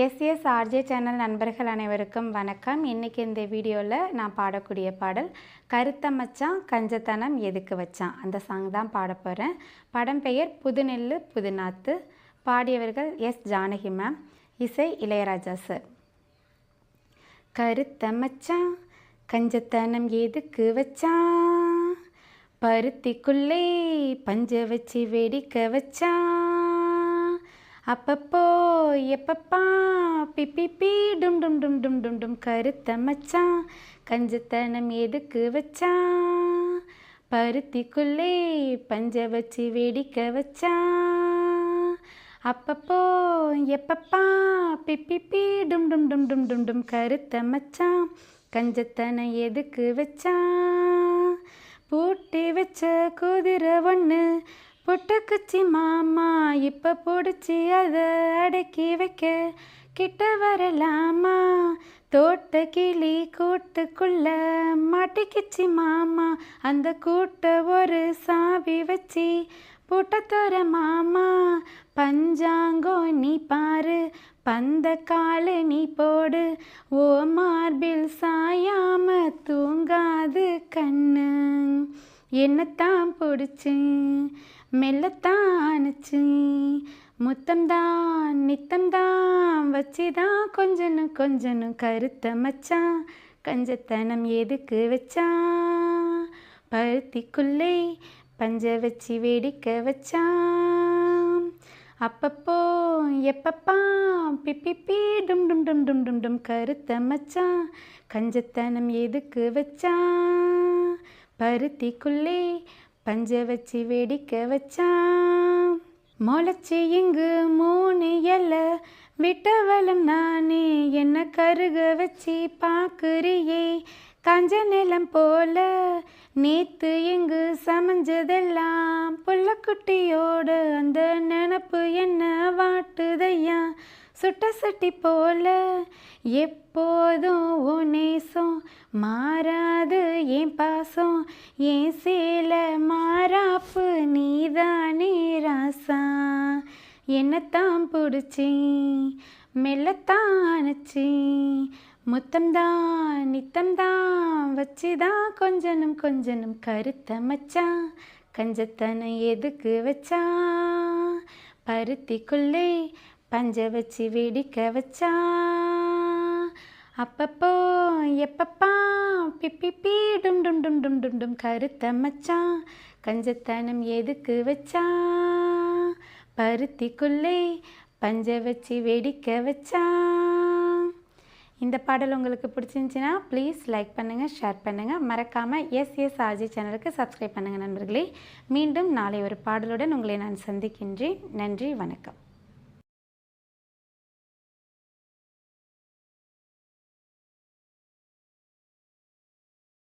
SS RJ channel நண்பர்கள் அனைவருக்கும் வணக்கம். இன்றைக்கி இந்த வீடியோவில் நான் பாடக்கூடிய பாடல் கருத்த மச்சான் கஞ்சத்தனம் எதுக்கு வச்சான்? அந்த சாங் தான் பாட போகிறேன் படம் பெயர் புதுநெல்லு புதுநாத்து. பாடியவர்கள் எஸ் ஜானகி மேம் இசை இளையராஜா சார் கருத்த மச்சான் கஞ்சத்தனம் எதுக்கு வச்சான்? பருத்திக்குள்ளே பஞ்ச வச்சு வெடிக்க வச்சான். அப்பப்போ எப்பப்பா பிப்பி பி டும் டும் டும் டும் டும் டும் கருத்த மச்சான் கஞ்சத்தனம் எதுக்கு வச்சான் பருத்திக்குள்ளே பஞ்ச வச்சு வெடிக்க வச்சான் அப்பப்போ எப்பப்பா பிப்பி பி டும் டும் டும் டும் டும் டும் கருத்த மச்சான் கஞ்சத்தனை எதுக்கு வச்சான் பூட்டி வச்ச குதிரை ஒன்று புட்டக்குச்சி மாமா இப்போ பிடிச்சி அதை அடக்கி வைக்க. கிட்ட வரலாமா? தோட்ட கிளி கூட்டுக்குள்ள மாட்டிக்கிச்சி மாமா. அந்த கூட்ட ஒரு சாவி வச்சு பூட்டத்தோர மாமா. பஞ்சாங்கோ நீ பாரு பந்த காலு நீ போடு. ஓ மார்பில் சாயாம தூங்காது கண்ணு. என்னத்தான் பிடிச்சி? மெல்லத்தானுச்சு. முத்தம்தான் நித்தம்தான் வச்சுதான் கொஞ்சனும் கொஞ்சனும் கருத்த மச்சான். கஞ்சத்தனம் எதுக்கு வச்சான் பருத்திக்குள்ளே பஞ்ச வச்சு வெடிக்க வச்சான் அப்பப்போ எப்பப்பா பிப்பி பி டும் டும் டும் டும் டும் டும் கருத்த மச்சான். கஞ்சத்தனம் எதுக்கு வச்சான் பருத்திக்குள்ளே பஞ்ச வச்சு வெடிக்க வச்சான் முளைச்சி இங்கு மூணு எல்லை விட்டவளும் நானே என்ன கருக வச்சு பார்க்குறியே காஞ்ச நிலம் போல நேத்து இங்கு சமைஞ்சதெல்லாம் புள்ளக்குட்டியோட அந்த நினப்பு என்ன வாட்டுதையா? சுட்ட சட்டி போல எப்போதும் ஓ நேசம் மாறாது என் பாசம்? என் சேல மாறாப்பு நீதானே ராசா. என்னத்தான் பிடிச்சி? மெல்லத்தான் அணைச்சி. முத்தம்தான் நித்தம்தான் வச்சுதான் கொஞ்சனும் கொஞ்சனும் கருத்த மச்சான் கஞ்சத்தனை எதுக்கு வச்சான் பருத்திக்குள்ளே பஞ்ச வச்சு வெடிக்க வச்சான் அப்பப்போ எப்பப்பா பிப்பி பி டும் டும் டும் டும் டும் டும் கருத்த மச்சான் கஞ்சத்தனம் எதுக்கு வச்சான் பருத்திக்குள்ளே பஞ்ச வச்சு வெடிக்க வச்சான் இந்த பாடல் உங்களுக்கு பிடிச்சிருந்துச்சின்னா ப்ளீஸ் லைக் பண்ணுங்கள் ஷேர் பண்ணுங்கள் மறக்காமல் எஸ் எஸ் ஆர்ஜி சேனலுக்கு சப்ஸ்கிரைப் பண்ணுங்கள் நண்பர்களே. மீண்டும் நாளை ஒரு பாடலுடன் உங்களை நான் சந்திக்கின்றேன். நன்றி வணக்கம்.